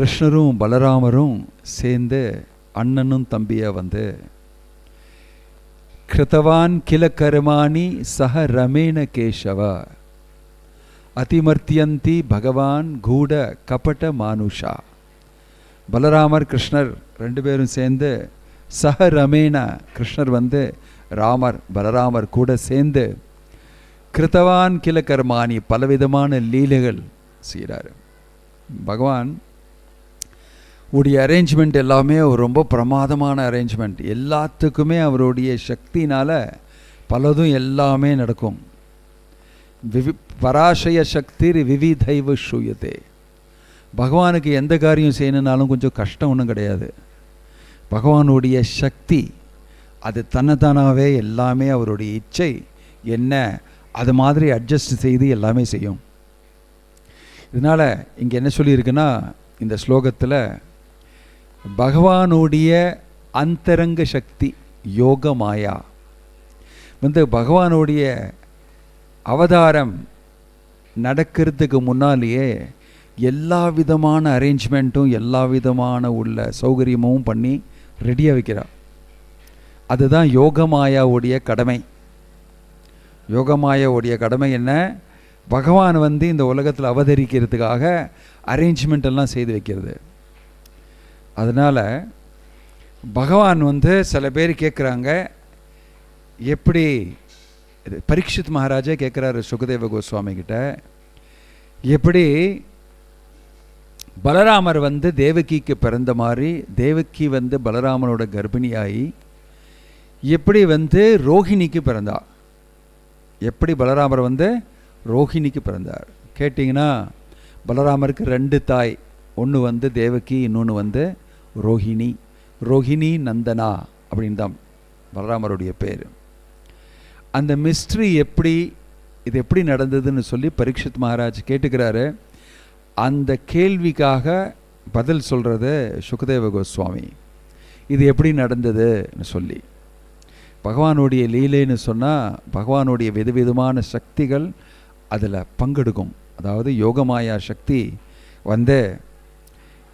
கிருஷ்ணரும் பலராமரும் சேர்ந்து அண்ணனும் தம்பியை வந்து கிருத்தவான் கில கர்மாணி சக ரமேண கேசவ அதிமர்த்தியந்தி பகவான் கூட கபட மானுஷா. பலராமர் கிருஷ்ணர் ரெண்டு பேரும் சேர்ந்து சக ரமேண கிருஷ்ணர் வந்து ராமர் பலராமர் கூட சேர்ந்து கிருத்தவான் கில கர்மாணி பலவிதமான லீலைகள் செய்கிறாரு. பகவான் உடைய அரேஞ்ச்மெண்ட் எல்லாமே ஒரு ரொம்ப பிரமாதமான அரேஞ்ச்மெண்ட் எல்லாத்துக்குமே அவருடைய சக்தினால் பலதும் எல்லாமே நடக்கும். விவி பராசய சக்தி விவிதைவ சூயத்தே பகவானுக்கு எந்த காரியம் செய்யணுன்னாலும் கொஞ்சம் கஷ்டம் ஒன்றும் கிடையாது. பகவானுடைய சக்தி அது தன்னைத்தானாவே எல்லாமே அவருடைய இச்சை என்ன அது மாதிரி அட்ஜஸ்ட் செய்து எல்லாமே செய்யும். இதனால் இங்கே என்ன சொல்லியிருக்குன்னா இந்த ஸ்லோகத்தில் பகவானுடைய அந்தரங்க சக்தி யோக மாயா. வந்து பகவானுடைய அவதாரம் நடக்கிறதுக்கு முன்னாலேயே எல்லா விதமான அரேஞ்ச்மெண்ட்டும் எல்லா விதமான உள்ள சௌகரியமும் பண்ணி ரெடியாக வைக்கிறார் அதுதான் யோகமாயாவுடைய கடமை. யோகமாயாவுடைய கடமை என்ன? பகவான் வந்து இந்த உலகத்தில் அவதரிக்கிறதுக்காக அரேஞ்ச்மெண்ட் எல்லாம் செய்து வைக்கிறது. அதனால் பகவான் வந்து சில பேர் கேட்குறாங்க எப்படி இது பரீட்சித் மகாராஜா கேட்குறாரு சுகதேவ கோஸ்வாமி கிட்ட எப்படி பலராமர் வந்து தேவகிக்கு பிறந்த மாதிரி தேவகி வந்து பலராமனோட கர்ப்பிணியாகி எப்படி வந்து ரோஹிணிக்கு பிறந்தா எப்படி பலராமர் வந்து ரோஹிணிக்கு பிறந்தார்? கேட்டிங்கன்னா பலராமருக்கு ரெண்டு தாய். ஒன்று வந்து தேவகி இன்னொன்று வந்து ரோஹிணி. ரோஹிணி நந்தனா அப்படின்னு தான் பலராமருடைய பேர். அந்த மிஸ்ட்ரி எப்படி இது எப்படி நடந்ததுன்னு சொல்லி பரீட்சித் மகாராஜ் கேட்டுக்கிறாரு. அந்த கேள்விக்காக பதில் சொல்கிறது சுகதேவ கோஸ்வாமி. இது எப்படி நடந்ததுன்னு சொல்லி. பகவானுடைய லீலைன்னு சொன்னால் பகவானுடைய விதவிதமான சக்திகள் அதில் பங்கெடுக்கும். அதாவது யோகமாயா சக்தி வந்து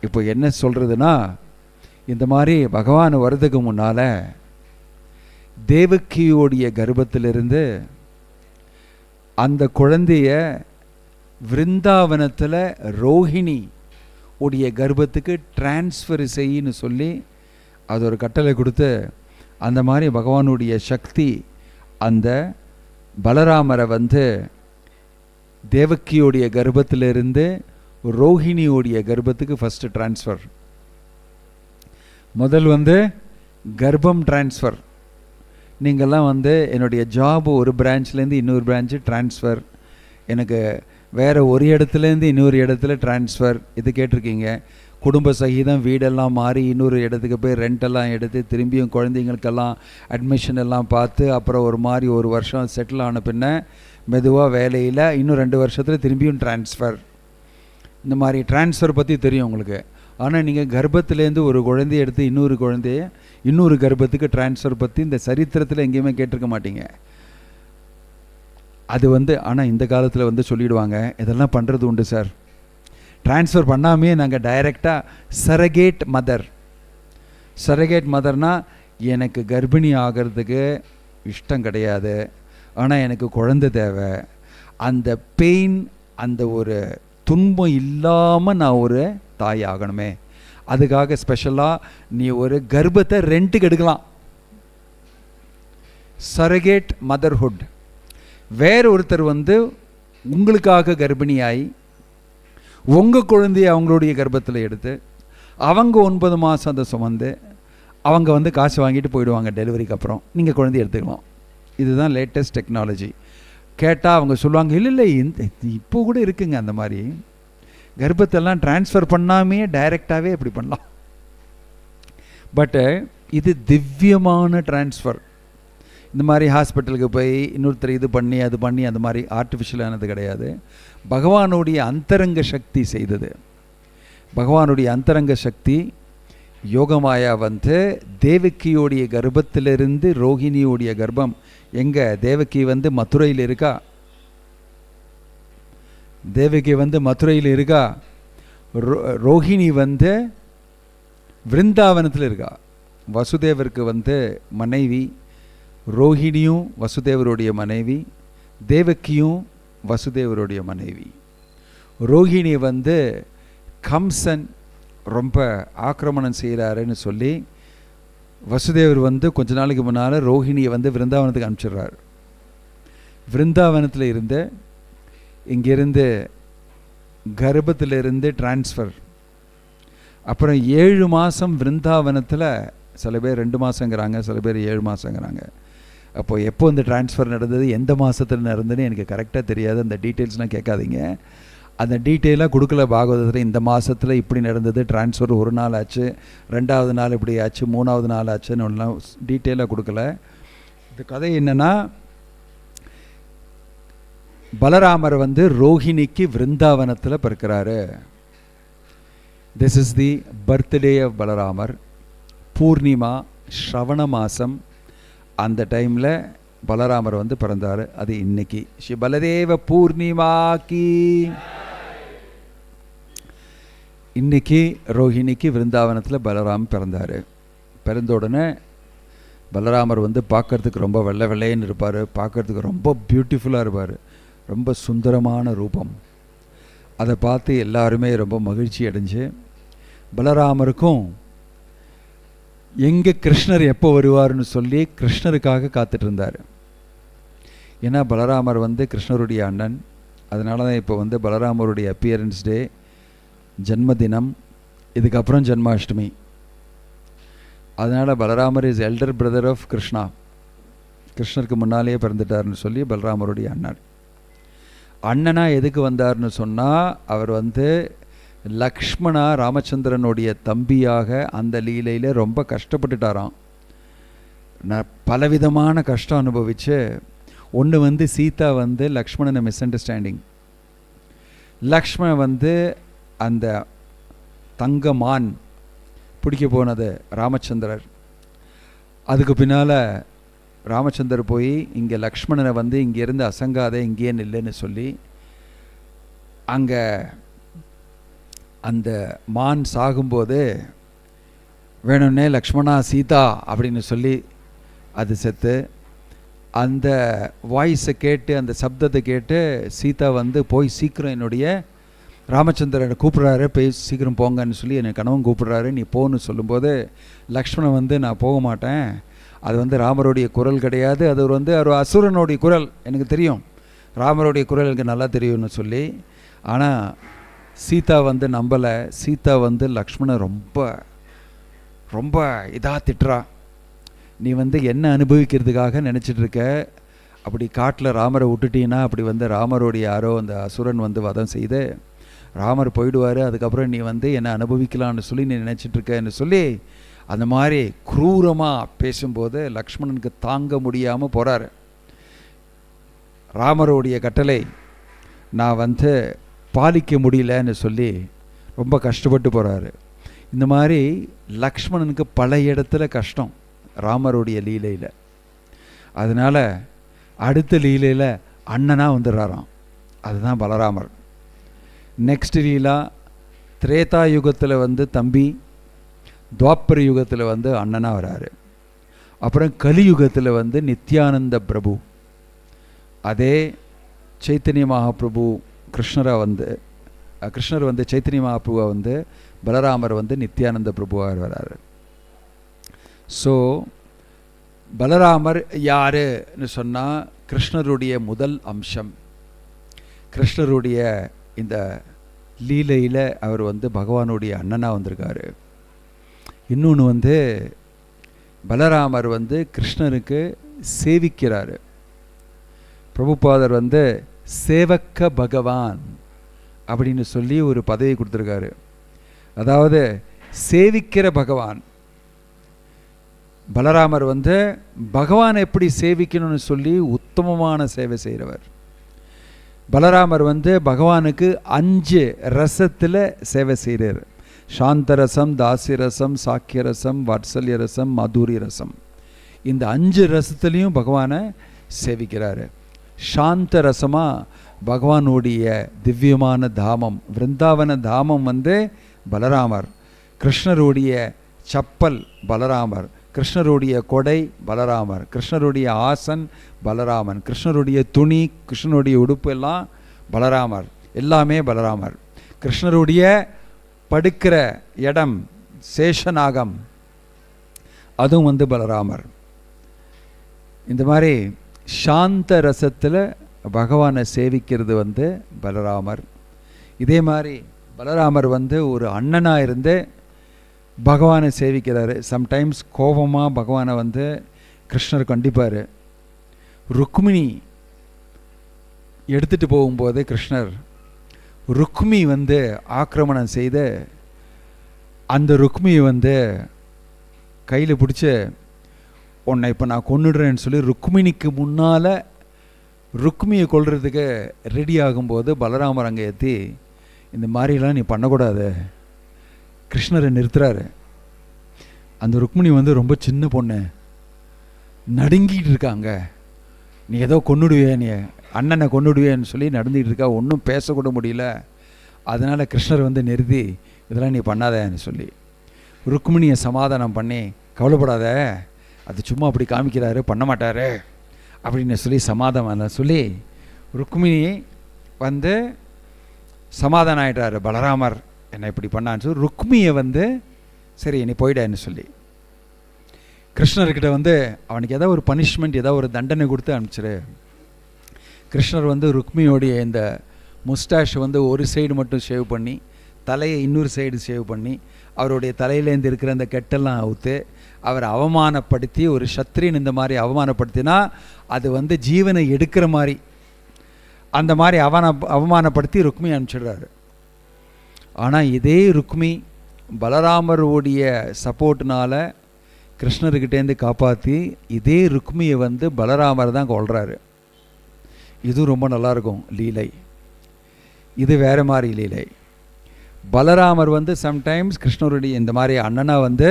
இப்போ என்ன சொல்கிறதுனா இந்த மாதிரி பகவான் வர்றதுக்கு முன்னால் தேவக்கியோடைய கர்ப்பத்திலிருந்து அந்த குழந்தைய விருந்தாவனத்தில் ரோஹிணி உடைய கர்ப்பத்துக்கு டிரான்ஸ்ஃபர் செய்யின்னு சொல்லி அது ஒரு கட்டளை கொடுத்து அந்த மாதிரி பகவானுடைய சக்தி அந்த பலராமரை வந்து தேவக்கியோடைய கர்ப்பத்திலிருந்து ரோஹிணியோடைய கர்ப்பத்துக்கு ஃபஸ்ட்டு டிரான்ஸ்ஃபர் முதல் வந்து கர்ப்பம் டிரான்ஸ்ஃபர் நீங்கள்லாம் வந்து என்னுடைய ஜாப் ஒரு பிரான்ச்லேருந்து இன்னொரு பிரான்ச்சு டிரான்ஸ்ஃபர் எனக்கு வேறு ஒரு இடத்துலேருந்து இன்னொரு இடத்துல டிரான்ஸ்ஃபர் இது கேட்டிருக்கீங்க. குடும்ப சகிதம் வீடெல்லாம் மாறி இன்னொரு இடத்துக்கு போய் ரெண்டெல்லாம் எடுத்து திரும்பியும் குழந்தைங்களுக்கெல்லாம் அட்மிஷன் எல்லாம் பார்த்து அப்புறம் ஒரு மாதிரி ஒரு வருஷம் செட்டில் ஆன பின்ன மெதுவாக வேலையில் இன்னும் ரெண்டு வருஷத்தில் திரும்பியும் டிரான்ஸ்ஃபர் இந்த மாதிரி டிரான்ஸ்ஃபர் பற்றி தெரியும் உங்களுக்கு. ஆனால் நீங்கள் கர்ப்பத்திலேருந்து ஒரு குழந்தைய எடுத்து இன்னொரு குழந்தைய இன்னொரு கர்ப்பத்துக்கு டிரான்ஸ்ஃபர் பற்றி இந்த சரித்திரத்தில் எங்கேயுமே கேட்டிருக்க மாட்டீங்க. அது வந்து ஆனால் இந்த காலத்தில் வந்து சொல்லிவிடுவாங்க இதெல்லாம் பண்ணுறது உண்டு சார். ட்ரான்ஸ்ஃபர் பண்ணாமே நாங்கள் டைரெக்டாக சரகேட் மதர் சரகேட் மதர்னால் எனக்கு கர்ப்பிணி ஆகிறதுக்கு இஷ்டம் கிடையாது. ஆனால் எனக்கு குழந்தை தேவை. அந்த பெயின் அந்த ஒரு துன்பம் இல்லாமல் நான் ஒரு தாய் ஆகணுமே. அதுக்காக ஸ்பெஷலாக நீ ஒரு கர்ப்பத்தை ரெண்ட்டுக்கு எடுக்கலாம். சரகேட் மதர்ஹுட் வேற ஒருத்தர் வந்து உங்களுக்காக கர்ப்பிணியாகி உங்கள் குழந்தைய அவங்களுடைய கர்ப்பத்தில் எடுத்து அவங்க ஒன்பது மாதம் அதை சுமந்து அவங்க வந்து காசு வாங்கிட்டு போயிடுவாங்க டெலிவரிக்கு அப்புறம். நீங்கள் குழந்தைய எடுத்துக்கலாம். இதுதான் லேட்டஸ்ட் டெக்னாலஜி கேட்டால் அவங்க சொல்லுவாங்க இல்லை இல்லை இந்த இப்போ கூட இருக்குங்க அந்த மாதிரி. கர்ப்பத்தெல்லாம் டிரான்ஸ்ஃபர் பண்ணாமே டைரெக்டாகவே இப்படி பண்ணலாம். பட்டு இது திவ்யமான டிரான்ஸ்ஃபர் இந்த மாதிரி ஹாஸ்பிட்டலுக்கு போய் இன்னொருத்தர் இது பண்ணி அது பண்ணி அந்த மாதிரி ஆர்டிஃபிஷியலானது கிடையாது. பகவானுடைய அந்தரங்க சக்தி செய்தது. பகவானுடைய அந்தரங்க சக்தி யோகமாயா வந்து தேவக்கியோடைய கர்ப்பத்திலிருந்து ரோஹிணியோடைய கர்ப்பம். எங்க? தேவகி வந்து மதுரையில் இருக்கா? தேவகி வந்து மதுரையில் இருக்கா? ரோ ரோஹிணி வந்து விருந்தாவனத்தில் இருக்கா? வசுதேவருக்கு வந்து மனைவி ரோஹிணியும் வசுதேவருடைய மனைவி தேவக்கியும் வசுதேவருடைய மனைவி. ரோஹிணி வந்து கம்சன் ரொம்ப ஆக்கிரமணம் செய்கிறாருன்னு சொல்லி வசுதேவர் வந்து கொஞ்ச நாளைக்கு முன்னால் ரோஹிணியை வந்து விருந்தாவனத்துக்கு அனுப்பிச்சிடுறாரு. விருந்தாவனத்தில் இருந்து இங்கிருந்து கர்ப்பத்திலிருந்து டிரான்ஸ்ஃபர் அப்புறம் ஏழு மாதம் விருந்தாவனத்தில் சில பேர் ரெண்டு மாதங்கிறாங்க சில பேர் ஏழு மாதங்கிறாங்க அப்போது எப்போ இந்த டிரான்ஸ்ஃபர் நடந்தது எந்த மாதத்தில் நடந்ததுன்னு எனக்கு கரெக்டாக தெரியாது. அந்த டீட்டெயில்ஸ்லாம் கேட்காதீங்க. அந்த டீட்டெயிலாக கொடுக்கல பாகவதத்தில் இந்த மாதத்தில் இப்படி நடந்தது டிரான்ஸ்ஃபர் ஒரு நாள் ஆச்சு ரெண்டாவது நாள் இப்படி ஆச்சு மூணாவது நாள் ஆச்சுன்னு ஒன்றுலாம் டீட்டெயிலாக கொடுக்கல. இந்த கதை என்னென்னா பலராமர் வந்து ரோஹிணிக்கு விருந்தாவனத்தில் பிறக்கிறாரு. This is the birthday of Balaramar. Purnima Shravana மாதம் அந்த டைமில் பலராமர் வந்து பிறந்தார். அது இன்னைக்கு. ஸ்ரீ பலதேவ பூர்ணிமாக்கி. இன்னைக்கு ரோஹிணிக்கு விருந்தாவனத்தில் பலராம் பிறந்தார். பிறந்த உடனே பலராமர் வந்து பார்க்கறதுக்கு ரொம்ப வெள்ளை வெள்ளைன்னு இருப்பார். பார்க்கறதுக்கு ரொம்ப பியூட்டிஃபுல்லாக இருப்பார். ரொம்ப சுந்தரமான ரூபம். அதை பார்த்து எல்லாருமே ரொம்ப மகிழ்ச்சி அடைஞ்சு பலராமருக்கும் எங்கே கிருஷ்ணர் எப்போ வருவார்னு சொல்லி கிருஷ்ணருக்காக காத்துட்டு இருந்தார் ஏன்னா பலராமர் வந்து கிருஷ்ணருடைய அண்ணன். அதனால தான் இப்போ வந்து பலராமருடைய அப்பியரன்ஸ் டே ஜன்மதினம் இதுக்கப்புறம் ஜன்மாஷ்டமி. அதனால் Balaramar is elder brother of Krishna கிருஷ்ணருக்கு முன்னாலேயே பிறந்துட்டார்னு சொல்லி பலராமருடைய அண்ணன். அண்ணனாக எதுக்கு வந்தார்னு சொன்னால் அவர் வந்து லக்ஷ்மணா ராமச்சந்திரனுடைய தம்பியாக அந்த லீலையில் ரொம்ப கஷ்டப்பட்டுட்டாராம். நான் பலவிதமான கஷ்டம் அனுபவித்து ஒன்று வந்து சீதா வந்து லக்ஷ்மணனை மிஸ் அண்டர்ஸ்டாண்டிங் லக்ஷ்மணன் வந்து அந்த தங்கமான் பிடிக்க போனது ராமச்சந்திரர். அதுக்கு பின்னால் ராமச்சந்தர் போய் இங்கே லக்ஷ்மணனை வந்து இங்கேருந்து அசங்காதே இங்கேயே நில்லுன்னு சொல்லி அங்கே அந்த மான் சாகும்போது வேணும்னே லக்ஷ்மணா சீதா அப்படின்னு சொல்லி அது செத்து அந்த வாய்ஸை கேட்டு அந்த சப்தத்தை கேட்டு சீதா வந்து போய் சீக்கிரம் என்னுடைய ராமச்சந்திரனை கூப்பிட்றாரு போய் சீக்கிரம் போங்கன்னு சொல்லி என்னை கணவன் கூப்பிட்றாரு நீ போன்னு சொல்லும்போது லக்ஷ்மணன் வந்து நான் போக மாட்டேன். அது வந்து ராமருடைய குரல் கிடையாது. அது ஒரு வந்து ஒரு அசுரனுடைய குரல். எனக்கு தெரியும். ராமருடைய குரல் எனக்கு நல்லா தெரியும்னு சொல்லி. ஆனால் சீதா வந்து நம்பலை. சீதா வந்து லக்ஷ்மணன் ரொம்ப ரொம்ப இதாக திட்டுறா. நீ வந்து என்ன அனுபவிக்கிறதுக்காக நினச்சிட்ருக்க அப்படி காட்டில் ராமரை விட்டுட்டீங்கன்னா அப்படி வந்து ராமருடைய யாரோ அந்த அசுரன் வந்து வதம் செய்து ராமர் போயிடுவார். அதுக்கப்புறம் நீ வந்து என்ன அனுபவிக்கலாம்னு சொல்லி நீ நினச்சிட்ருக்கன்னு சொல்லி அந்த மாதிரி குரூரமாக பேசும்போது லக்ஷ்மணனுக்கு தாங்க முடியாமல் போகிறாரு ராமருடைய கட்டளை நான் வந்து பாலிக்க முடியலன்னு சொல்லி ரொம்ப கஷ்டப்பட்டு போகிறாரு இந்த மாதிரி லக்ஷ்மணனுக்கு பல இடத்துல கஷ்டம் ராமருடைய லீலையில். அதனால் அடுத்த லீலையில் அண்ணனாக வந்துடுறாராம். அதுதான் பலராமர். நெக்ஸ்ட் லீலா திரேதா யுகத்தில் வந்து தம்பி துவாப்பர யுகத்தில் வந்து அண்ணனாக வராரு. அப்புறம் கலியுகத்தில் வந்து நித்யானந்த பிரபு. அதே சைத்தன்ய மகாபிரபு கிருஷ்ணராக வந்து கிருஷ்ணர் வந்து சைத்தன்ய மகாபிரபுவா வந்து பலராமர் வந்து நித்யானந்த பிரபுவாக வராரு. ஸோ பலராமர் யாருன்னு சொன்னால் கிருஷ்ணருடைய முதல் அம்சம். கிருஷ்ணருடைய இந்த லீலையில் அவர் வந்து பகவானுடைய அண்ணனாக வந்திருக்காரு. இன்னொன்று வந்து பலராமர் வந்து கிருஷ்ணருக்கு சேவிக்கிறாரு. பிரபுபாதர் வந்து சேவக்க பகவான் அப்படின்னு சொல்லி ஒரு பதவி கொடுத்துருக்காரு. அதாவது சேவிக்கிற பகவான். பலராமர் வந்து பகவானை எப்படி சேவிக்கணும்னு சொல்லி உத்தமமான சேவை செய்கிறவர் பலராமர் வந்து பகவானுக்கு அஞ்சு ரசத்தில் சேவை செய்கிறார் சாந்தரசம் தாசிரசம் சாக்கியரசம் வாட்சல்ய ரசம் மதுரி ரசம். இந்த அஞ்சு ரசத்துலேயும் பகவானை சேவிக்கிறாரு. சாந்த ரசமாக பகவானுடைய திவ்யமான தாமம் விருந்தாவன தாமம் வந்து பலராமர். கிருஷ்ணருடைய சப்பல் பலராமர். கிருஷ்ணருடைய கொடை பலராமர். கிருஷ்ணருடைய ஆசன் பலராமன். கிருஷ்ணருடைய துணி கிருஷ்ணருடைய உடுப்பு எல்லாம் பலராமர். எல்லாமே பலராமர். கிருஷ்ணருடைய படுக்கிற இடம் சேஷநாகம். அதுவும் வந்து பலராமர். இந்த மாதிரி சாந்த ரசத்தில் பகவானை சேவிக்கிறது வந்து பலராமர். இதே மாதிரி பலராமர் வந்து ஒரு அண்ணனாக இருந்து பகவானை சேவிக்கிறாரு. சம்டைம்ஸ் கோபமாக பகவானை வந்து கிருஷ்ணர் கண்டிப்பார். ருக்மிணி எடுத்துகிட்டு போகும்போது கிருஷ்ணர் ருக்மி வந்து ஆக்கிரமணம் செய்து அந்த ருக்மியை வந்து கையில் பிடிச்சி உன்னை இப்போ நான் கொன்னுடுறேன்னு சொல்லி ருக்மிணிக்கு முன்னால் ருக்மியை கொள்றதுக்கு ரெடி ஆகும்போது பலராமர் அங்கே ஏற்றி இந்த மாதிரிலாம் நீ பண்ணக்கூடாது. கிருஷ்ணரை நிறுத்துறாரு. அந்த ருக்மிணி வந்து ரொம்ப சின்ன பொண்ணு. நடுங்கிட்டு இருக்காங்க நீ ஏதோ கொண்டுடுவே நீ அண்ணனை கொண்டுடுவேன்னு சொல்லி நடந்துகிட்டு இருக்கா. ஒன்றும் பேசக்கூட முடியல. அதனால் கிருஷ்ணர் வந்து நிறுத்தி இதெல்லாம் நீ பண்ணாதேன்னு சொல்லி. ருக்மிணியை சமாதானம் பண்ணி கவலைப்படாத. அது சும்மா அப்படி காமிக்கிறாரு பண்ண மாட்டார் அப்படின்னு சொல்லி சமாதானம் சொல்லி ருக்மிணி வந்து சமாதானம் ஆகிட்டார் பலராமர் என்னை இப்படி பண்ணான்னு சொல்லி ருக்மியை வந்து சரி நீ போயிடன்னு சொல்லி. கிருஷ்ணர்கிட்ட வந்து அவனுக்கு ஏதோ ஒரு பனிஷ்மெண்ட் ஏதோ ஒரு தண்டனை கொடுத்து அனுப்பிச்சிரு. கிருஷ்ணர் வந்து ருக்மியோடைய இந்த முஸ்டாஷ் வந்து ஒரு சைடு மட்டும் ஷேவ் பண்ணி தலையை இன்னொரு சைடு ஷேவ் பண்ணி அவருடைய தலையிலேருந்து இருக்கிற அந்த கெட்டெல்லாம் அவுத்து அவரை அவமானப்படுத்தி ஒரு சத்ரியன் இந்த மாதிரி அவமானப்படுத்தினா அது வந்து ஜீவனை எடுக்கிற மாதிரி. அந்த மாதிரி அவன அவமானப்படுத்தி ருக்மி அனுப்பிச்சிடுறாரு. ஆனால் இதே ருக்மி பலராமருடைய சப்போர்ட்னால கிருஷ்ணர்கிட்டேருந்து காப்பாற்றி இதே ருக்மியை வந்து பலராமர் தான் கொள்கிறாரு இது ரொம்ப நல்லாயிருக்கும் லீலை. இது வேறு மாதிரி லீலை. பலராமர் வந்து சம்டைம்ஸ் கிருஷ்ணருடைய இந்த மாதிரி அண்ணனாக வந்து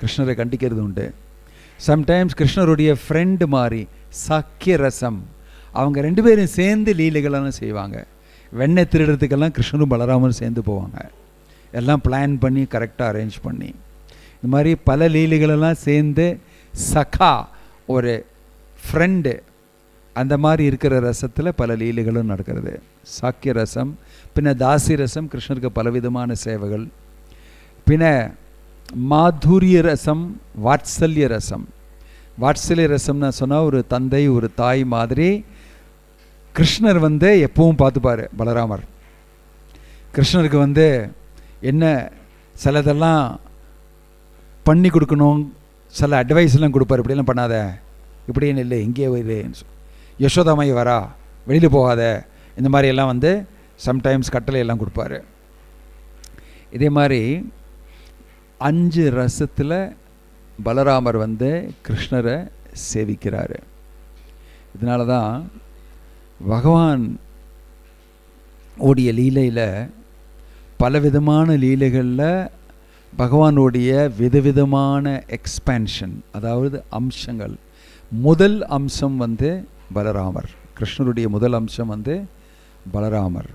கிருஷ்ணரை கண்டிக்கிறது உண்டு. சம்டைம்ஸ் கிருஷ்ணருடைய ஃப்ரெண்டு மாதிரி சக்கிய ரசம். அவங்க ரெண்டு பேரும் சேர்ந்து லீலைகளெல்லாம் செய்வாங்க. வெண்ணெய் திருடுறதுக்கெல்லாம் கிருஷ்ணரும் பலராமரும் சேர்ந்து போவாங்க. எல்லாம் பிளான் பண்ணி கரெக்டாக அரேஞ்ச் பண்ணி. இந்த மாதிரி பல லீலைகளெல்லாம் சேர்ந்து சகா ஒரு ஃப்ரெண்டு அந்த மாதிரி இருக்கிற ரசத்தில் பல லீலைகளும் நடக்கிறது. சாக்கிய ரசம் பின்ன தாசி ரசம் கிருஷ்ணருக்கு பலவிதமான சேவைகள். பின்ன மாதுரிய ரசம் வாத்சல்ய ரசம் வாத்சல்ய ரசம்னு சொன்னால் ஒரு தந்தை ஒரு தாய் மாதிரி கிருஷ்ணர் வந்து எப்பவும் பார்த்துப்பார் பலராமர். கிருஷ்ணருக்கு வந்து என்ன சிலதெல்லாம் பண்ணி கொடுக்கணும் சில அட்வைஸ்லாம் கொடுப்பார். இப்படிலாம் பண்ணாத. இப்படின்னு இல்லை இங்கேயே இரு. யசோதாமாய் வரா. வெளியில் போகாத. இந்த மாதிரி எல்லாம் வந்து சம்டைம்ஸ் கட்டளை எல்லாம் கொடுப்பாரு. இதே மாதிரி அஞ்சு ரசத்தில் பலராமர் வந்து கிருஷ்ணரை சேவிக்கிறாரு. இதனால தான் பகவான் உடைய லீலையில் பலவிதமான லீலைகளில் பகவானுடைய விதவிதமான எக்ஸ்பேன்ஷன் அதாவது அம்சங்கள். முதல் அம்சம் வந்து பலராமர் கிருஷ்ணருடைய முதல் அம்சம் வந்து பலராமர்.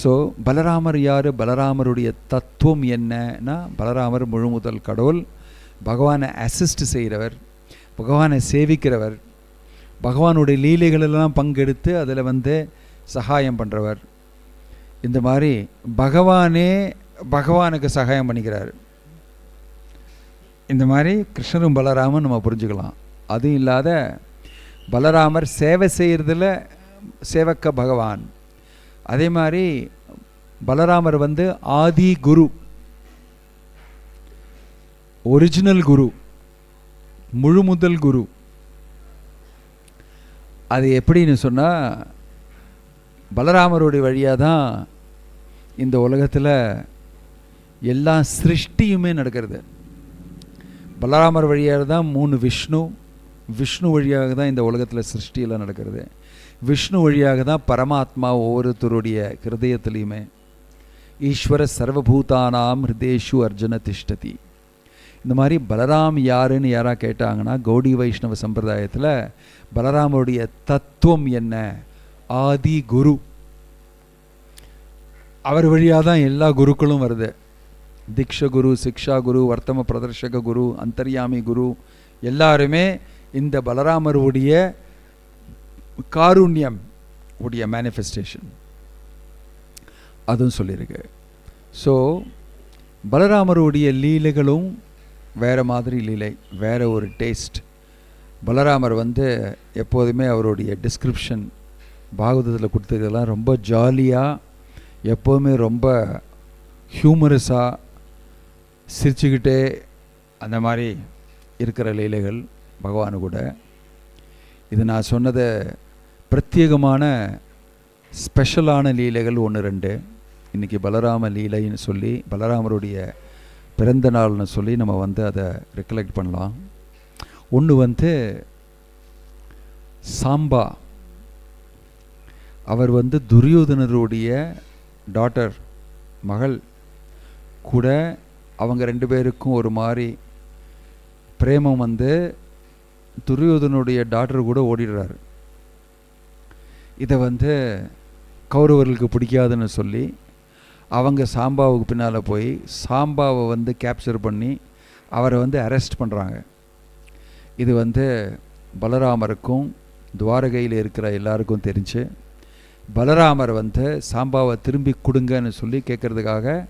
ஸோ பலராமர் யார்? பலராமருடைய தத்துவம் என்னன்னா பலராமர் முழு முதல் கடவுள் பகவானை அசிஸ்ட் செய்கிறவர் பகவானை சேவிக்கிறவர் பகவானுடைய லீலைகளெல்லாம் பங்கெடுத்து அதில் வந்து சகாயம் பண்ணுறவர் இந்த மாதிரி பகவானே பகவானுக்கு சகாயம் பண்ணிக்கிறார். இந்த மாதிரி கிருஷ்ணரும் பலராமன் நம்ம புரிஞ்சுக்கலாம். அதுவும் இல்லாத பலராமர் சேவை செய்கிறதுல சேவக்க பகவான். அதே மாதிரி பலராமர் வந்து ஆதி குரு ஒரிஜினல் குரு முழு முதல் குரு. அது எப்படின்னு சொன்னால் பலராமருடைய வழியாக தான் இந்த உலகத்தில் எல்லா சிருஷ்டியுமே நடக்கிறது. பலராமர் வழியாக தான் மூணு விஷ்ணு விஷ்ணு வழியாக தான் இந்த உலகத்தில் சிருஷ்டியெல்லாம் நடக்கிறது. விஷ்ணு வழியாக தான் பரமாத்மா ஒவ்வொருத்தருடைய ஹிருதயத்துலேயுமே ஈஸ்வர சர்வபூதானாம் ஹிருதேஷு அர்ஜுன திஷ்டதி. இந்த மாதிரி பலராம் யாருன்னு யாராக கேட்டாங்கன்னா கௌடி வைஷ்ணவ சம்பிரதாயத்தில் பலராமருடைய தத்துவம் என்ன? ஆதி குரு. அவர் வழியாக தான் எல்லா குருக்களும் வருது. தீக்ஷ குரு சிக்ஷா குரு வர்த்தம பிரதர்ஷக குரு அந்தர்யாமி குரு எல்லாருமே இந்த பலராமருடைய காருண்யம் உடைய மேனிஃபெஸ்டேஷன் அதுவும் சொல்லியிருக்கு. ஸோ பலராமருடைய லீலைகளும் வேறு மாதிரி லீலை வேறு ஒரு டேஸ்ட் பலராமர் வந்து எப்போதுமே அவருடைய டிஸ்கிரிப்ஷன் பாகவதத்தில் கொடுத்ததெல்லாம் ரொம்ப ஜாலியாக எப்போதுமே ரொம்ப ஹியூமரஸாக சிரிச்சுக்கிட்டே அந்த மாதிரி இருக்கிற லீலைகள் பகவானு கூட. இது நான் சொன்னதை பிரத்யேகமான ஸ்பெஷலான லீலைகள் ஒன்று ரெண்டு. இன்றைக்கி பலராம லீலைன்னு சொல்லி பலராமருடைய பிறந்த நாள்னு சொல்லி நம்ம வந்து அதை ரெக்கலெக்ட் பண்ணலாம். ஒன்று வந்து சாம்பா. அவர் வந்து துரியோதனருடைய டாட்டர் மகள் கூட அவங்க ரெண்டு பேருக்கும் ஒரு மாதிரி பிரேமம் வந்து துரியோதனுடைய டாட்டர் கூட ஓடிடுறாரு. இதை வந்து கௌரவர்களுக்கு பிடிக்காதுன்னு சொல்லி அவங்க சாம்பாவுக்கு பின்னால் போய் சாம்பாவை வந்து கேப்சர் பண்ணி அவரை வந்து அரெஸ்ட் பண்ணுறாங்க இது வந்து பலராமருக்கும் துவாரகையில் இருக்கிற எல்லாருக்கும் தெரிஞ்சு பலராமர் வந்து சாம்பாவை திரும்பி கொடுங்கன்னு சொல்லி கேட்குறதுக்காக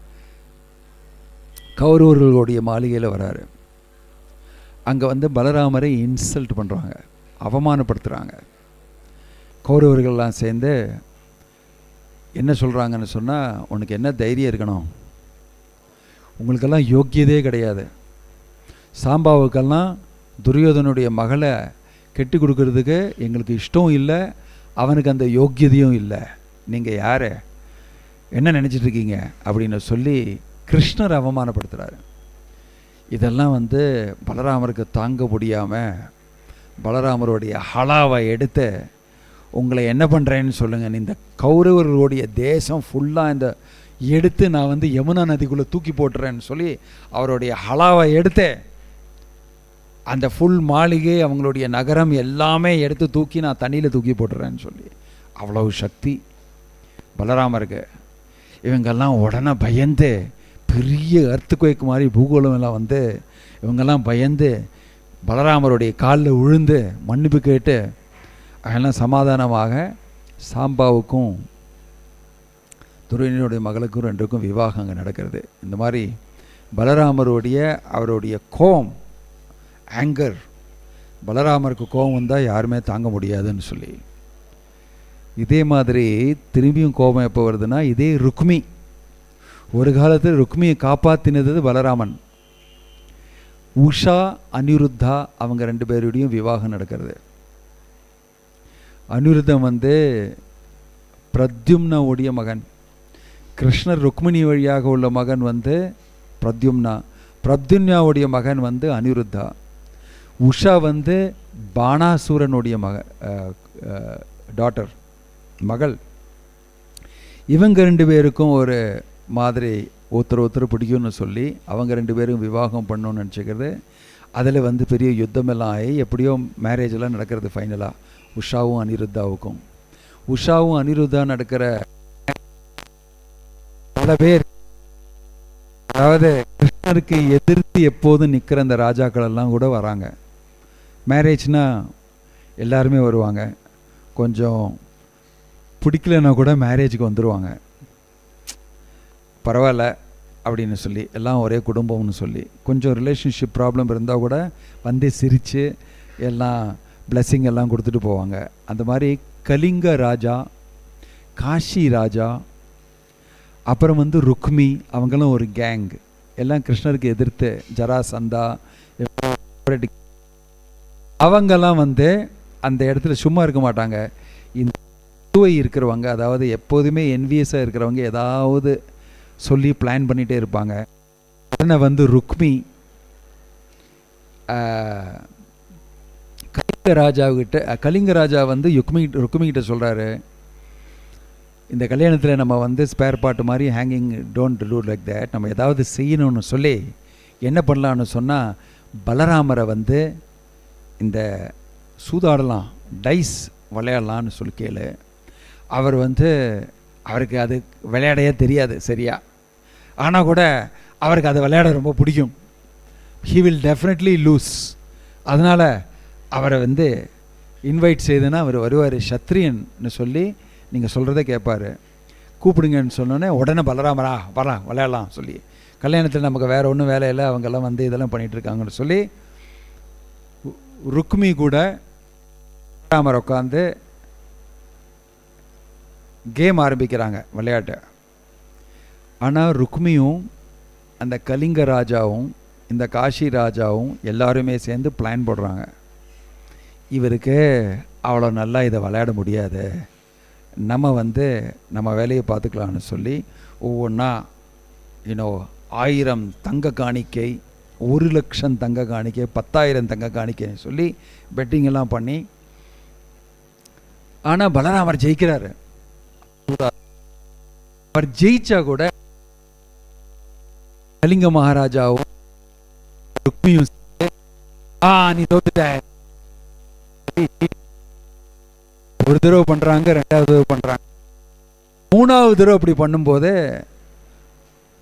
கௌரவர்களுடைய மாளிகையில் வராரு. அங்கே வந்து பலராமரை இன்சல்ட் பண்ணுறாங்க அவமானப்படுத்துகிறாங்க கௌரவர்கள்லாம் சேர்ந்து என்ன சொல்கிறாங்கன்னு சொன்னால் உனக்கு என்ன தைரியம் இருக்கணும்? உங்களுக்கெல்லாம் யோக்கியதே கிடையாது. சாம்பாவுக்கெல்லாம் துரியோதனுடைய மகளை கெட்டி கொடுக்கறதுக்கு எங்களுக்கு இஷ்டம் இல்லை அவனுக்கு அந்த யோக்கியதையும் இல்லை. நீங்கள் யார்? என்ன நினச்சிட்டு இருக்கீங்க? அப்படின்னு சொல்லி கிருஷ்ணர் அவமானப்படுத்துகிறாரு இதெல்லாம் வந்து பலராமருக்கு தாங்க முடியாமல் பலராமருடைய ஹலாவை எடுத்து உங்களை என்ன பண்ணுறேன்னு சொல்லுங்கள் இந்த கௌரவர்களுடைய தேசம் ஃபுல்லாக இந்த எடுத்து நான் வந்து யமுனா நதிக்குள்ளே தூக்கி போட்டுறேன்னு சொல்லி அவருடைய ஹலாவை எடுத்து அந்த ஃபுல் மாளிகை அவங்களுடைய நகரம் எல்லாமே எடுத்து தூக்கி நான் தண்ணியில் தூக்கி போட்டுறேன்னு சொல்லி. அவ்வளவு சக்தி. பலராமருக்கு இவங்கெல்லாம் உடனே பயந்து பெரிய அர்த்துக்குவைக்கு மாதிரி பூகோளம் எல்லாம் வந்து இவங்கெல்லாம் பயந்து பலராமருடைய காலில் விழுந்து மன்னிப்பு கேட்டு அதெல்லாம் சமாதானமாக சாம்பாவுக்கும் துரியனுடைய மகளுக்கும் ரெண்டுக்கும் விவாகம் அங்கே நடக்கிறது. இந்த மாதிரி பலராமருடைய அவருடைய கோம் ஆங்கர் பலராமருக்கு கோபம் வந்தால் யாருமே தாங்க முடியாதுன்னு சொல்லி. இதே மாதிரி திரும்பியும் கோபம் எப்போ வருதுன்னா இதே ருக்மி. ஒரு காலத்தில் ருக்மியை காப்பாற்றினது பலராமன். உஷா அனிருத்தா அவங்க ரெண்டு பேருடையும் விவாகம் நடக்கிறது. அனிருத்தம் வந்து பிரத்யும்னாவுடைய மகன். கிருஷ்ணர் ருக்மிணி வழியாக உள்ள மகன் வந்து பிரத்யும்னா. பிரத்யும்னாவுடைய மகன் வந்து அனிருத்தா. உஷா வந்து பானாசூரனுடைய மக டாட்டர் மகள். இவங்க ரெண்டு பேருக்கும் ஒரு மாதிரி ஒருத்தர் ஒருத்தர் பிடிக்கும்னு சொல்லி அவங்க ரெண்டு பேரும் விவாகம் பண்ணணும்னு நினச்சிக்கிறது. அதில் வந்து பெரிய யுத்தமெல்லாம் ஆகி எப்படியோ மேரேஜ் எல்லாம் நடக்கிறது ஃபைனலாக உஷாவும் அனிருத்தாவுக்கும். உஷாவும் அனிருத்தா நடக்கிற பல பேர் அதாவது கிருஷ்ணருக்கு எதிர்த்து எப்போதும் நிற்கிற அந்த ராஜாக்கள் எல்லாம் கூட வராங்க. மேரேஜ்னா எல்லாருமே வருவாங்க. கொஞ்சம் பிடிக்கலன்னா கூட மேரேஜுக்கு வந்துடுவாங்க பரவாயில்ல அப்படின்னு சொல்லி எல்லாம் ஒரே குடும்பம்னு சொல்லி கொஞ்சம் ரிலேஷன்ஷிப் ப்ராப்ளம் இருந்தால் கூட வந்து சிரித்து எல்லாம் பிளெஸ்ஸிங் எல்லாம் கொடுத்துட்டு போவாங்க. அந்த மாதிரி கலிங்க ராஜா காஷி ராஜா அப்புறம் வந்து ருக்மி அவங்களும் ஒரு கேங் எல்லாம் கிருஷ்ணருக்கு எதிர்த்து ஜராசந்தா அவங்கெல்லாம் வந்து அந்த இடத்துல சும்மா இருக்க மாட்டாங்க. இந்த சுவை இருக்கிறவங்க அதாவது எப்போதுமே என்விஎஸாக இருக்கிறவங்க ஏதாவது சொல்லி பிளான் பண்ணிகிட்டே இருப்பாங்க. உடனே வந்து ருக்மி ராஜாவுக்கிட்ட கலிங்க ராஜா வந்து யுக்மி ருக்மிகிட்ட சொல்கிறாரு இந்த கல்யாணத்தில் நம்ம வந்து ஸ்பேர் பாட்டு மாதிரி hanging don't do like that நம்ம ஏதாவது செய்யணும்னு சொல்லி என்ன பண்ணலான்னு சொன்னால் பலராமரை வந்து இந்த சூதாடலாம் டைஸ் விளையாடலான்னு சொல்லி கேளு. அவர் வந்து அவருக்கு அது விளையாடையே தெரியாது சரியா? ஆனால் கூட அவருக்கு அது விளையாட ரொம்ப பிடிக்கும். ஹீ வில் டெஃபினெட்லி லூஸ் அதனால் அவரை வந்து இன்வைட் செய்துன்னா அவர் வருவார் சத்ரியன்னு சொல்லி நீங்கள் சொல்கிறத கேட்பார் கூப்பிடுங்கன்னு சொன்னோன்னே உடனே பலராமரா வரலாம் விளையாடலாம் சொல்லி. கல்யாணத்தில் நமக்கு வேறு ஒன்றும் வேலை இல்லை அவங்கெல்லாம் வந்து இதெல்லாம் பண்ணிகிட்ருக்காங்கன்னு சொல்லி ருக்மி கூட பலராமர் உட்காந்து கேம் ஆரம்பிக்கிறாங்க விளையாட்டு. ஆனால் ருக்மியும் அந்த கலிங்க ராஜாவும் இந்த காஷி ராஜாவும் எல்லாருமே சேர்ந்து பிளான் போடுறாங்க. இவருக்கு அவ்வளோ நல்லா இதை விளையாட முடியாது. நம்ம வந்து நம்ம வேலையை பார்த்துக்கலாம்னு சொல்லி ஒவ்வொன்றா யூனோ ஆயிரம் தங்க காணிக்கை ஒரு லட்சம் தங்க காணிக்கை பத்தாயிரம் தங்க காணிக்கைன்னு சொல்லி பெட்டிங் எல்லாம் பண்ணி ஆனால் பலராமர் ஜெயிக்கிறாரு. அவர் ஜெயிச்சா கூட கலிங்க மகாராஜாவும் ருக்மியும் ஆ நீ தோத்துட்ட. ஒரு தடவை பண்றாங்க ரெண்டாவது தடவை பண்றாங்க. மூணாவது தடவை அப்படி பண்ணும்போது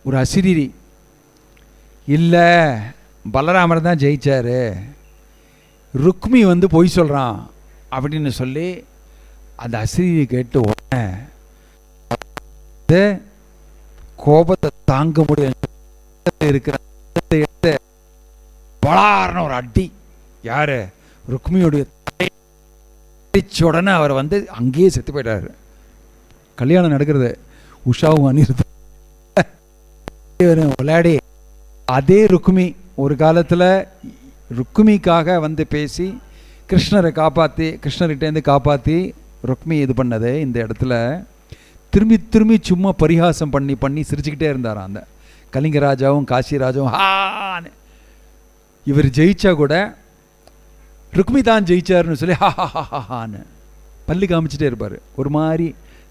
ஒரு அசிரிரி இல்லை பலராமர் தான் ஜெயிச்சாரு. ருக்மி வந்து பொய் சொல்கிறான் அப்படின்னு சொல்லி அந்த அசிரியை கேட்டு உடனே கோபத்தை தாங்க முடியல. இருக்கிற எடுத்து பலார்னு ஒரு அடி யாரு? ருக்மியுடைய அடிச்ச உடனே அவர் வந்து அங்கேயே செத்து போயிட்டாரு. கல்யாணம் நடக்கிறது. உஷாவும் அனிருத்தும் விளையாடி அதே ருக்மி ஒரு காலத்தில் ருக்மிக்காக வந்து பேசி கிருஷ்ணரை காப்பாற்றி கிருஷ்ணர்கிட்டேருந்து காப்பாற்றி ருக்மி இது பண்ணது. இந்த இடத்துல திரும்பி திரும்பி சும்மா பரிகாசம் பண்ணி பண்ணி சிரிச்சுக்கிட்டே இருந்தார் அந்த கலிங்க ராஜாவும் ஹான்னு இவர் ஜெயிச்சா கூட ருக்மி தான் ஜெயிச்சார்னு சொல்லி ஹா ஹா ஹா, ஹான்னு. பல்லு காமிச்சிட்டே இருப்பார். ஒரு மாதிரி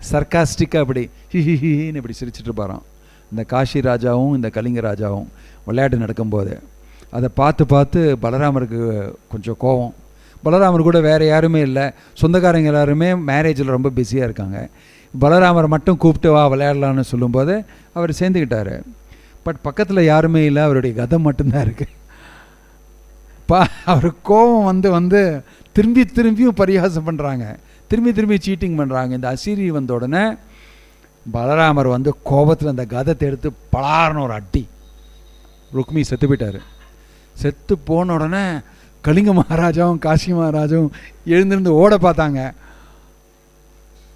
சர்க்காஸ்டிக்காக அப்படி ஹி ஹி ஹின்னு இப்படி சிரிச்சிட்டு இருப்பாராம். இந்த காஷி ராஜாவும் இந்த கலிங்க ராஜாவும் விளையாட்டு நடக்கும்போது அதை பார்த்து பார்த்து பலராமருக்கு கொஞ்சம் கோவம். பலராமர் கூட வேறு யாருமே இல்லை. சொந்தக்காரங்க எல்லாருமே மேரேஜில் ரொம்ப பிஸியாக இருக்காங்க. பலராமர் மட்டும் கூப்பிட்டு வா விளையாடலான்னு சொல்லும்போது அவர் சேர்ந்துக்கிட்டார் பட் பக்கத்தில் யாருமே இல்லை அவருடைய கதை மட்டும்தான் இருக்குது பா அவர் கோபம் வந்து வந்து திரும்பி திரும்பியும் பரிகாசம் பண்ணுறாங்க திரும்பி திரும்பி சீட்டிங் பண்ணுறாங்க இந்த அசிரி வந்த உடனே பலராமர் வந்து கோபத்தில் அந்த கதத்தை எடுத்து பலார்னு ஒரு அட்டி. ருக்மி செத்து போயிட்டார். செத்து போன உடனே கலிங்க மகாராஜாவும் காசி மகாராஜாவும் எழுந்திருந்து ஓட பார்த்தாங்க.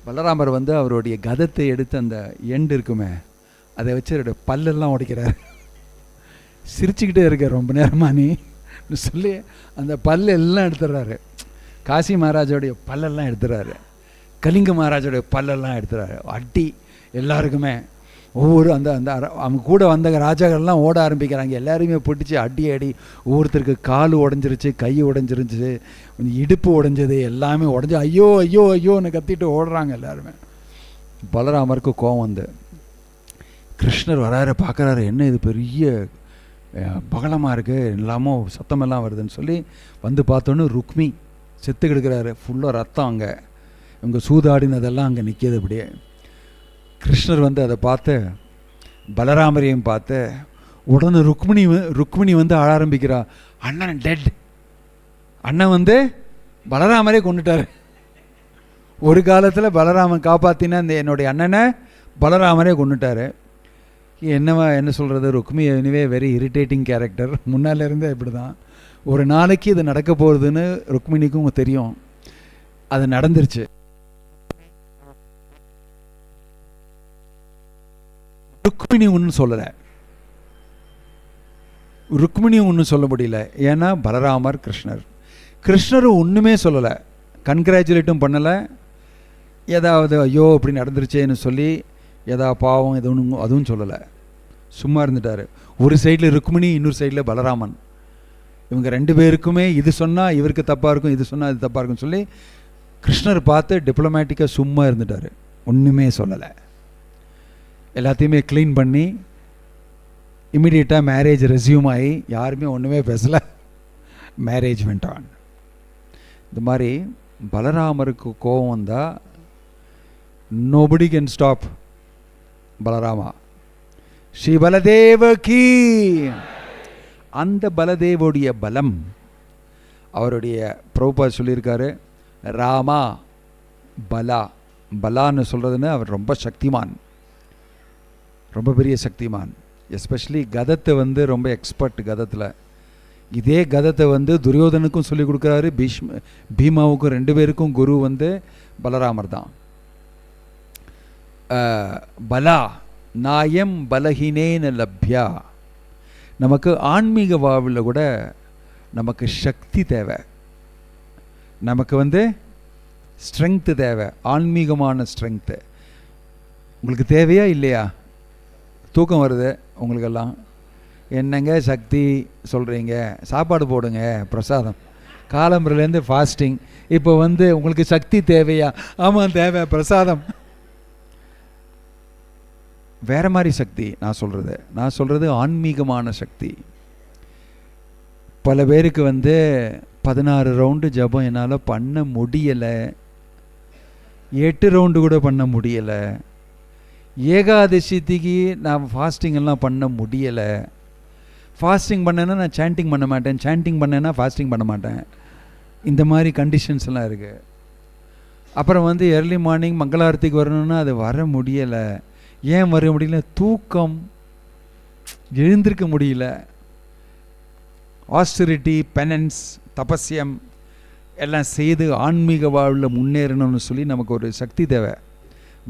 பலராமர் வந்து அவருடைய கதத்தை எடுத்து அந்த எண்டு இருக்குமே அதை வச்சு அவருடைய பல்லெல்லாம் உடைக்கிறார். சிரிச்சுக்கிட்டே இருக்க ரொம்ப நேரமா நீ. சொல்லி அந்த பல்லு எல்லாம் எடுத்துடுறாரு. காசி மகாராஜோடைய பல்லெல்லாம் எடுத்துறாரு கலிங்க மகாராஜோடைய பல்லெல்லாம் எடுத்துறாரு அடி எல்லாருக்குமே. ஒவ்வொரு அந்த அந்த அவங்க கூட வந்த ராஜாக்கள்லாம் ஓட ஆரம்பிக்கிறாங்க. எல்லாருமே பிடிச்சி அடி அடி. ஒவ்வொருத்தருக்கு கால் உடஞ்சிருச்சு கை உடஞ்சிருச்சு இடுப்பு உடஞ்சது எல்லாமே உடஞ்சி ஐயோ ஐயோ ஐயோன்னு கத்திட்டு ஓடுறாங்க எல்லாருமே. பலராமருக்கு கோவம் வந்து. கிருஷ்ணர் வராரு பார்க்குறாரு என்ன இது பெரிய பகலமாக இருக்குது எல்லாமோ சத்தமெல்லாம் வருதுன்னு சொல்லி வந்து பார்த்தோன்னே ருக்மி செத்து கிடக்கிறாரு. ஃபுல்லாக ரத்தம் அங்கே. இவங்க சூதாடினதெல்லாம் அங்கே நிற்கிது அப்படியே. கிருஷ்ணர் வந்து அதை பார்த்து பலராமரையும் பார்த்து உடனே ருக்மிணி ருக்மிணி வந்து ஆட ஆரம்பிக்கிறா. அண்ணன் டெட் அண்ணன் வந்து பலராமரே கொண்டுட்டாரு. ஒரு காலத்தில் பலராமன் காப்பாற்றின இந்த என்னுடைய அண்ணனை பலராமரே கொண்டுட்டார். என்னவா என்ன சொல்கிறது Rukmi anyway very irritating character முன்னாலேருந்தே இப்படி தான் ஒரு நாளைக்கு இது நடக்க போகிறதுன்னு ருக்மிணிக்கும் தெரியும். அது நடந்துருச்சு. ருக்மிணி ஒன்றும் சொல்லலை. ருக்மிணி ஒன்றும் சொல்ல முடியல. ஏன்னா பலராமர் கிருஷ்ணர். கிருஷ்ணரும் ஒன்றுமே சொல்லலை. கன்கிராச்சுலேட்டும் பண்ணலை. ஏதாவது ஐயோ இப்படி நடந்துருச்சேன்னு சொல்லி எதா பாவம் எது ஒன்றும் அதுவும் சொல்லலை. சும்மா இருந்துட்டார். ஒரு சைடில் ருக்மிணி இன்னொரு சைடில் பலராமன். இவங்க ரெண்டு பேருக்குமே இது சொன்னால் இவருக்கு தப்பாக இருக்கும் இது சொன்னால் இது தப்பாக இருக்கும்னு சொல்லி கிருஷ்ணர் பார்த்து டிப்ளமேட்டிக்காக சும்மா இருந்துட்டார். ஒன்றுமே சொல்லலை. எல்லாத்தையுமே க்ளீன் பண்ணி இமிடியேட்டாக மேரேஜ் ரெஸ்யூம் ஆகி யாருமே ஒன்றுமே பேசலை. மேரேஜ் வெண்டான் இந்த மாதிரி பலராமருக்கு கோபம் வந்தால் nobody can stop Balarama? Shri Baladeva key. அந்த பலதேவோடைய பலம் அவருடைய பிரபுபா சொல்லியிருக்காரு ராமா பலா பலான்னு சொல்கிறதுன்னு அவர் ரொம்ப சக்திமான். ரொம்ப பெரிய சக்திமான். எஸ்பெஷலி கதத்தை வந்து ரொம்ப எக்ஸ்பர்ட் கதத்தில். இதே கதத்தை வந்து துரியோதனுக்கும் சொல்லிக் கொடுக்குறாரு பீஷ்ம பீமாவுக்கும் ரெண்டு பேருக்கும் குரு வந்து பலராமர் தான். பலா நாயம் பலகினேன லப்யா. நமக்கு ஆன்மீக வாழ்வில் கூட நமக்கு சக்தி தேவை. நமக்கு வந்து ஸ்ட்ரெங்க்த்து தேவை ஆன்மீகமான ஸ்ட்ரெங்க்த்து உங்களுக்கு தேவையா இல்லையா? தூக்கம் வருது உங்களுக்கெல்லாம். என்னங்க சக்தி சொல்கிறீங்க சாப்பாடு போடுங்க பிரசாதம். காலம்புரிலேருந்து ஃபாஸ்டிங் இப்போ வந்து உங்களுக்கு சக்தி தேவையா? ஆமாம் தேவை பிரசாதம். வேறு மாதிரி சக்தி நான் சொல்கிறது நான் சொல்கிறது ஆன்மீகமான சக்தி. பல பேருக்கு வந்து பதினாறு ரவுண்டு ஜபம் என்னால் பண்ண முடியலை. எட்டு ரவுண்டு கூட பண்ண முடியலை. ஏகாதசிக்கு நான் ஃபாஸ்டிங் எல்லாம் பண்ண முடியலை. ஃபாஸ்டிங் பண்ணேன்னா நான் சாண்டிங் பண்ண மாட்டேன். சாண்டிங் பண்ணேன்னா ஃபாஸ்டிங் பண்ண மாட்டேன். இந்த மாதிரி கண்டிஷன்ஸ் எல்லாம் இருக்குது அப்புறம் வந்து ஏர்லி மார்னிங் மங்களாரத்திக்கு வரணும்னா அது வர முடியலை. ஏன் வர முடியல? தூக்கம். எழுந்திருக்க முடியல. ஆஸ்டிரிட்டி பெனன்ஸ் தபஸ்யம் எல்லாம் செய்து ஆன்மீக வாழ்வில் முன்னேறணும்னு சொல்லி நமக்கு ஒரு சக்தி தேவை.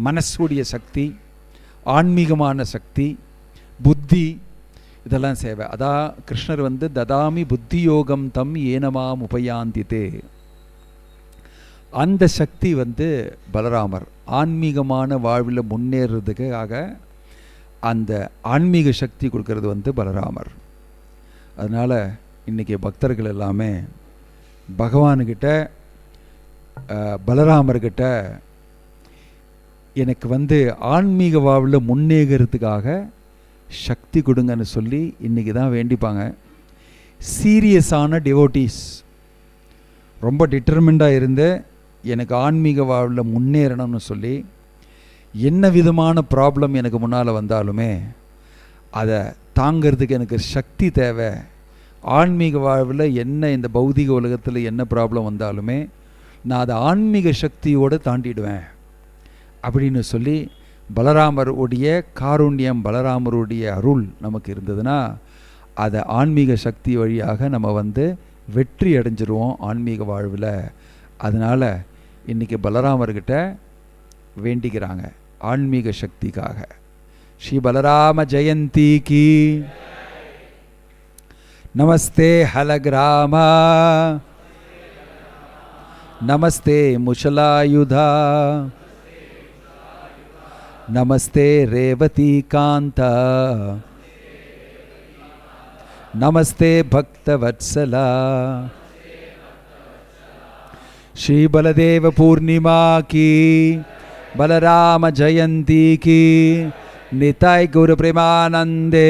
மனசுடைய சக்தி ஆன்மீகமான சக்தி புத்தி இதெல்லாம் சேவை. அதான் கிருஷ்ணர் வந்து ததாமி புத்தி யோகம் தம் ஏனமாம் உபயாந்தித்தே அந்த சக்தி வந்து பலராமர். ஆன்மீகமான வாழ்வில் முன்னேறதுக்காக அந்த ஆன்மீக சக்தி கொடுக்கறது வந்து பலராமர். அதனால் இன்றைக்கி பக்தர்கள் எல்லாமே பகவானுக்கிட்ட பலராமர்கிட்ட எனக்கு வந்து ஆன்மீக வாழ்வில் முன்னேகிறதுக்காக சக்தி கொடுங்கன்னு சொல்லி இன்றைக்கி தான் வேண்டிப்பாங்க. சீரியஸான டிவோட்டீஸ் ரொம்ப டிட்டர்மெண்டாக இருந்து எனக்கு ஆன்மீக வாழ்வில் முன்னேறணும்னு சொல்லி என்ன விதமான ப்ராப்ளம் எனக்கு முன்னால் வந்தாலுமே அதை தாங்கிறதுக்கு எனக்கு சக்தி தேவை. ஆன்மீக வாழ்வில் என்ன இந்த பௌதிக உலகத்தில் என்ன ப்ராப்ளம் வந்தாலுமே நான் அதை ஆன்மீக சக்தியோடு தாண்டிடுவேன். அப்படின்னு சொல்லி பலராமருடைய காருண்யம் பலராமருடைய அருள் நமக்கு இருந்ததுன்னா அதை ஆன்மீக சக்தி வழியாக நம்ம வந்து வெற்றி அடைஞ்சிருவோம் ஆன்மீக வாழ்வில். அதனால் இன்றைக்கி பலராமர்கிட்ட வேண்டிக்கிறாங்க ஆன்மீக சக்திக்காக ஸ்ரீ பலராம ஜெயந்தி கி நமஸ்தே ஹலகிராமா நமஸ்தே முஷலாயுதா नमस्ते रेवती कांता नमस्ते भक्तवत्सला श्री बलदेव पूर्णिमा की बलराम जयंती की निताय गुरु प्रेमानंदे